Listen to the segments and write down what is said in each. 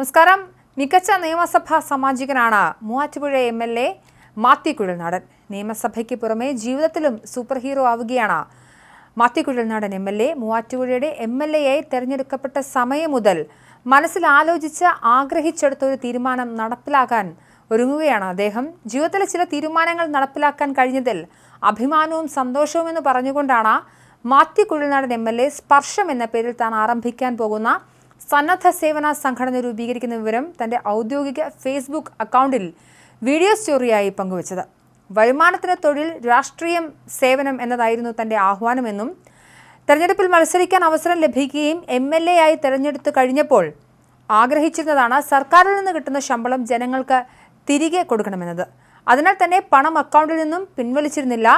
നമസ്കാരം. മികച്ച നിയമസഭാ സാമാജികനാണ് Muvattupuzha M L A Mathew നിയമസഭയ്ക്ക് പുറമെ ജീവിതത്തിലും സൂപ്പർ ഹീറോ ആവുകയാണ് Mathew Kuzhalnadan M L A. മൂവാറ്റുപുഴയുടെ M L A ആയി തെരഞ്ഞെടുക്കപ്പെട്ട സമയം മുതൽ മനസ്സിൽ ആലോചിച്ച് ആഗ്രഹിച്ചെടുത്ത ഒരു തീരുമാനം നടപ്പിലാക്കാൻ ഒരുങ്ങുകയാണ് അദ്ദേഹം. ജീവിതത്തിലെ ചില തീരുമാനങ്ങൾ നടപ്പിലാക്കാൻ കഴിഞ്ഞതിൽ അഭിമാനവും സന്തോഷവും എന്ന് പറഞ്ഞുകൊണ്ടാണ് Mathew Kuzhalnadan M L A Sparsham എന്ന പേരിൽ താൻ ആരംഭിക്കാൻ പോകുന്ന സന്നദ്ധ സേവന സംഘടന രൂപീകരിക്കുന്ന വിവരം തന്റെ ഔദ്യോഗിക ഫേസ്ബുക്ക് അക്കൗണ്ടിൽ വീഡിയോ സ്റ്റോറിയായി പങ്കുവച്ചത്. വരുമാനത്തിന് തൊഴിൽ രാഷ്ട്രീയം സേവനം എന്നതായിരുന്നു തന്റെ ആഹ്വാനമെന്നും തെരഞ്ഞെടുപ്പിൽ മത്സരിക്കാൻ അവസരം ലഭിക്കുകയും എം എൽ എ ആയി തെരഞ്ഞെടുത്തു കഴിഞ്ഞപ്പോൾ ആഗ്രഹിച്ചിരുന്നതാണ് സർക്കാരിൽ നിന്ന് കിട്ടുന്ന ശമ്പളം ജനങ്ങൾക്ക് തിരികെ കൊടുക്കണമെന്നത്. അതിനാൽ തന്നെ പണം അക്കൗണ്ടിൽ നിന്നും പിൻവലിച്ചിരുന്നില്ല.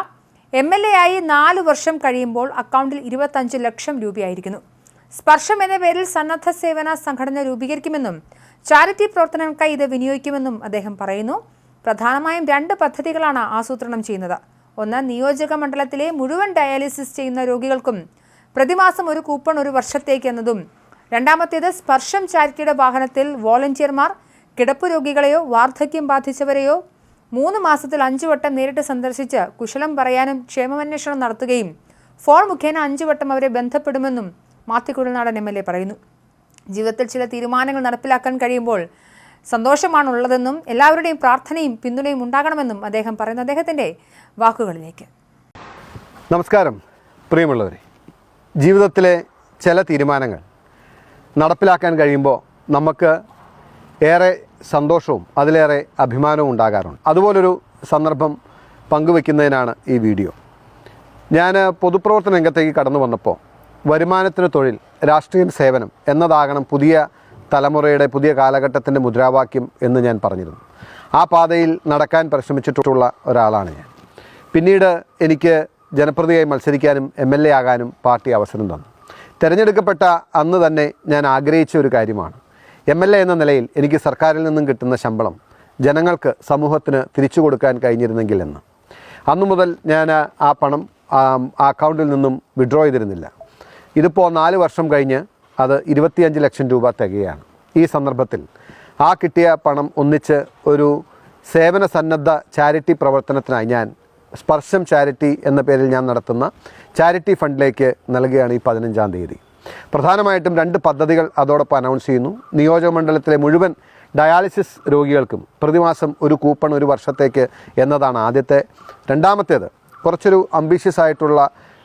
എം എൽ എ ആയി നാല് വർഷം കഴിയുമ്പോൾ അക്കൗണ്ടിൽ ഇരുപത്തഞ്ച് ലക്ഷം രൂപയായിരിക്കുന്നു. സ്പർശം എന്ന പേരിൽ സന്നദ്ധ സേവന സംഘടന രൂപീകരിക്കുമെന്നും ചാരിറ്റി പ്രവർത്തനങ്ങൾക്കായി ഇത് വിനിയോഗിക്കുമെന്നും അദ്ദേഹം പറയുന്നു. പ്രധാനമായും രണ്ട് പദ്ധതികളാണ് ആസൂത്രണം ചെയ്യുന്നത്. ഒന്ന് നിയോജക മണ്ഡലത്തിലെ മുഴുവൻ ഡയാലിസിസ് ചെയ്യുന്ന രോഗികൾക്കും പ്രതിമാസം ഒരു കൂപ്പൺ ഒരു വർഷത്തേക്ക് എന്നതും. രണ്ടാമത്തേത് സ്പർശം ചാരിറ്റിയുടെ വാഹനത്തിൽ വോളണ്ടിയർമാർ കിടപ്പ് രോഗികളെയോ വാർദ്ധക്യം ബാധിച്ചവരെയോ മൂന്ന് മാസത്തിൽ അഞ്ചു വട്ടം നേരിട്ട് സന്ദർശിച്ച് കുശലം പറയാനും ക്ഷേമമന്വേഷണം നടത്തുകയും ഫോൺ മുഖേന അഞ്ചു വട്ടം അവരെ ബന്ധപ്പെടുമെന്നും Mathew Kuzhalnadan M L A പറയുന്നു. ജീവിതത്തിൽ ചില തീരുമാനങ്ങൾ നടപ്പിലാക്കാൻ കഴിയുമ്പോൾ സന്തോഷമാണുള്ളതെന്നും എല്ലാവരുടെയും പ്രാർത്ഥനയും പിന്തുണയും ഉണ്ടാകണമെന്നും അദ്ദേഹം പറയുന്ന. അദ്ദേഹത്തിന്റെ വാക്കുകളിലേക്ക്. നമസ്കാരം പ്രിയമുള്ളവരെ. ജീവിതത്തിലെ ചില തീരുമാനങ്ങൾ നടപ്പിലാക്കാൻ കഴിയുമ്പോൾ നമുക്ക് ഏറെ സന്തോഷവും അതിലേറെ അഭിമാനവും ഉണ്ടാകാറുണ്ട്. അതുപോലൊരു സന്ദർഭം പങ്കുവെക്കുന്നതിനാണ് ഈ വീഡിയോ. ഞാൻ പൊതുപ്രവർത്തന രംഗത്തേക്ക് കടന്നു വന്നപ്പോൾ വരുമാനത്തിന് തൊഴിൽ രാഷ്ട്രീയം സേവനം എന്നതാകണം പുതിയ തലമുറയുടെ പുതിയ കാലഘട്ടത്തിന്റെ മുദ്രാവാക്യം എന്ന് ഞാൻ പറഞ്ഞിരുന്നു. ആ പാതയിൽ നടക്കാൻ പരിശ്രമിച്ചിട്ടുള്ള ഒരാളാണ് ഞാൻ. പിന്നീട് എനിക്ക് ജനപ്രതിയായി മത്സരിക്കാനും എം എൽ എ ആകാനും പാർട്ടി അവസരം തന്നു. തിരഞ്ഞെടുക്കപ്പെട്ട അന്ന് തന്നെ ഞാൻ ആഗ്രഹിച്ച ഒരു കാര്യമാണ്. എം എൽ എ എന്ന നിലയിൽ എനിക്ക് സർക്കാരിൽ നിന്നും കിട്ടുന്ന ശമ്പളം ജനങ്ങൾക്ക് സമൂഹത്തിന് തിരിച്ചു കൊടുക്കാൻ കഴിഞ്ഞിരുന്നെങ്കിൽ എന്ന്. അന്നു മുതൽ ഞാൻ ആ പണം ആ അക്കൗണ്ടിൽ നിന്നും വിഡ്രോ ചെയ്തിരുന്നില്ല. ഇതിപ്പോൾ നാല് വർഷം കഴിഞ്ഞ് അത് ഇരുപത്തിയഞ്ച് ലക്ഷം രൂപ തികയാണ്. ഈ സന്ദർഭത്തിൽ ആ കിട്ടിയ പണം ഒന്നിച്ച് ഒരു സേവന സന്നദ്ധ ചാരിറ്റി പ്രവർത്തനത്തിനായി ഞാൻ സ്പർശം ചാരിറ്റി എന്ന പേരിൽ ഞാൻ നടത്തുന്ന ചാരിറ്റി ഫണ്ടിലേക്ക് നൽകുകയാണ് ഈ പതിനഞ്ചാം തീയതി. പ്രധാനമായിട്ടും രണ്ട് പദ്ധതികൾ അതോടൊപ്പം അനൗൺസ് ചെയ്യുന്നു. നിയോജകമണ്ഡലത്തിലെ മുഴുവൻ ഡയാലിസിസ് രോഗികൾക്കും പ്രതിമാസം ഒരു കൂപ്പൺ ഒരു വർഷത്തേക്ക് എന്നതാണ് ആദ്യത്തെ. രണ്ടാമത്തേത് കുറച്ചൊരു അംബീഷ്യസ് ആയിട്ടുള്ള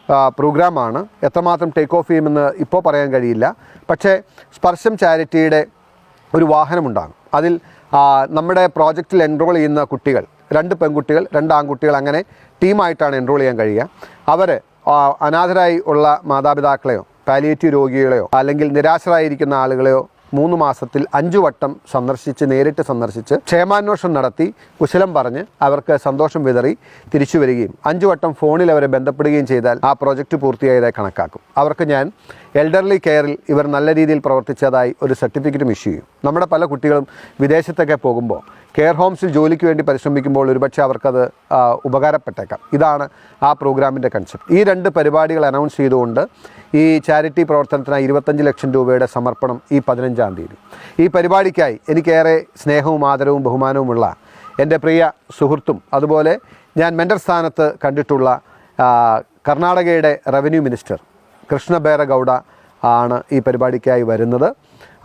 പ്രോഗ്രാമാണ്. എത്രമാത്രം ടേക്ക് ഓഫ് ചെയ്യുമെന്ന് ഇപ്പോൾ പറയാൻ കഴിയില്ല. പക്ഷേ സ്പർശം ചാരിറ്റിയുടെ ഒരു വാഹനമുണ്ടാകും. അതിൽ നമ്മുടെ പ്രോജക്റ്റിൽ എൻറോൾ ചെയ്യുന്ന കുട്ടികൾ രണ്ട് പെൺകുട്ടികൾ രണ്ട് ആൺകുട്ടികൾ അങ്ങനെ ടീമായിട്ടാണ് എൻറോൾ ചെയ്യാൻ കഴിയുക. അവർ അനാഥരായി ഉള്ള മാതാപിതാക്കളെയോ പാലിയേറ്റീവ് രോഗികളെയോ അല്ലെങ്കിൽ നിരാശരായിരിക്കുന്ന ആളുകളെയോ മൂന്ന് മാസത്തിൽ അഞ്ചു വട്ടം സന്ദർശിച്ച് നേരിട്ട് സന്ദർശിച്ച് ക്ഷേമാന്വേഷണം നടത്തി കുശലം പറഞ്ഞ് അവർക്ക് സന്തോഷം വിതറി തിരിച്ചു വരികയും അഞ്ചു വട്ടം ഫോണിൽ അവരെ ബന്ധപ്പെടുകയും ചെയ്താൽ ആ പ്രോജക്റ്റ് പൂർത്തിയായതായി കണക്കാക്കും. അവർക്ക് ഞാൻ എൽഡർലി കെയറിൽ ഇവർ നല്ല രീതിയിൽ പ്രവർത്തിച്ചതായി ഒരു സർട്ടിഫിക്കറ്റും ഇഷ്യൂ ചെയ്യും. നമ്മുടെ പല കുട്ടികളും വിദേശത്തൊക്കെ പോകുമ്പോൾ കെയർ ഹോംസിൽ ജോലിക്ക് വേണ്ടി പരിശ്രമിക്കുമ്പോൾ ഒരുപക്ഷെ അവർക്കത് ഉപകാരപ്പെട്ടേക്കാം. ഇതാണ് ആ പ്രോഗ്രാമിന്റെ കൺസെപ്റ്റ് ഈ രണ്ട് പരിപാടികൾ അനൗൺസ് ചെയ്തുകൊണ്ട് ഈ ചാരിറ്റി പ്രവർത്തനത്തിനായി ഇരുപത്തഞ്ച് ലക്ഷം രൂപയുടെ സമർപ്പണം ഈ പതിനഞ്ചാം തീയതി. ഈ പരിപാടിക്കായി എനിക്കേറെ സ്നേഹവും ആദരവും ബഹുമാനവുമുള്ള എന്റെ പ്രിയ സുഹൃത്തും അതുപോലെ ഞാൻ മെന്റർ സ്ഥാനത്ത് കണ്ടിട്ടുള്ള കർണാടകയുടെ റവന്യൂ മിനിസ്റ്റർ കൃഷ്ണ ബേരഗൗഡ ആണ് ഈ പരിപാടിക്കായി വരുന്നത്.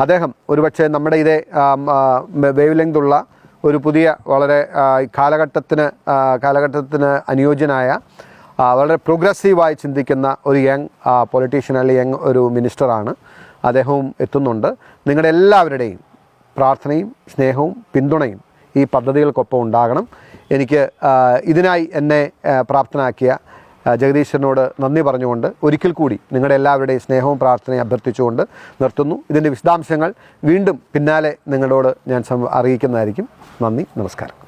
അദ്ദേഹം ഒരുപക്ഷെ നമ്മുടെ ഇതേ വേവ് ലെങ്ത് ഉള്ള ഒരു പുതിയ വളരെ കാലഘട്ടത്തിന് കാലഘട്ടത്തിന് അനുയോജ്യനായ വളരെ പ്രോഗ്രസീവായി ചിന്തിക്കുന്ന ഒരു യങ് പൊളിറ്റീഷ്യൻ അല്ലെങ്കിൽ യങ് ഒരു മിനിസ്റ്ററാണ് അദ്ദേഹവും എത്തുന്നുണ്ട്. നിങ്ങളുടെ എല്ലാവരുടെയും പ്രാർത്ഥനയും സ്നേഹവും പിന്തുണയും ഈ പദ്ധതികൾക്കൊപ്പം ഉണ്ടാകണം. എനിക്ക് ഇതിനായി എന്നെ പ്രാപ്തനാക്കിയ ജഗദീശ്വരനോട് നന്ദി പറഞ്ഞുകൊണ്ട് ഒരിക്കൽ കൂടി നിങ്ങളുടെ എല്ലാവരുടെയും സ്നേഹവും പ്രാർത്ഥനയും അഭ്യർത്ഥിച്ചുകൊണ്ട് നിർത്തുന്നു. ഇതിന്റെ വിശദാംശങ്ങൾ വീണ്ടും പിന്നാലെ നിങ്ങളോട് ഞാൻ അറിയിക്കുന്നതായിരിക്കും. നന്ദി നമസ്കാരം.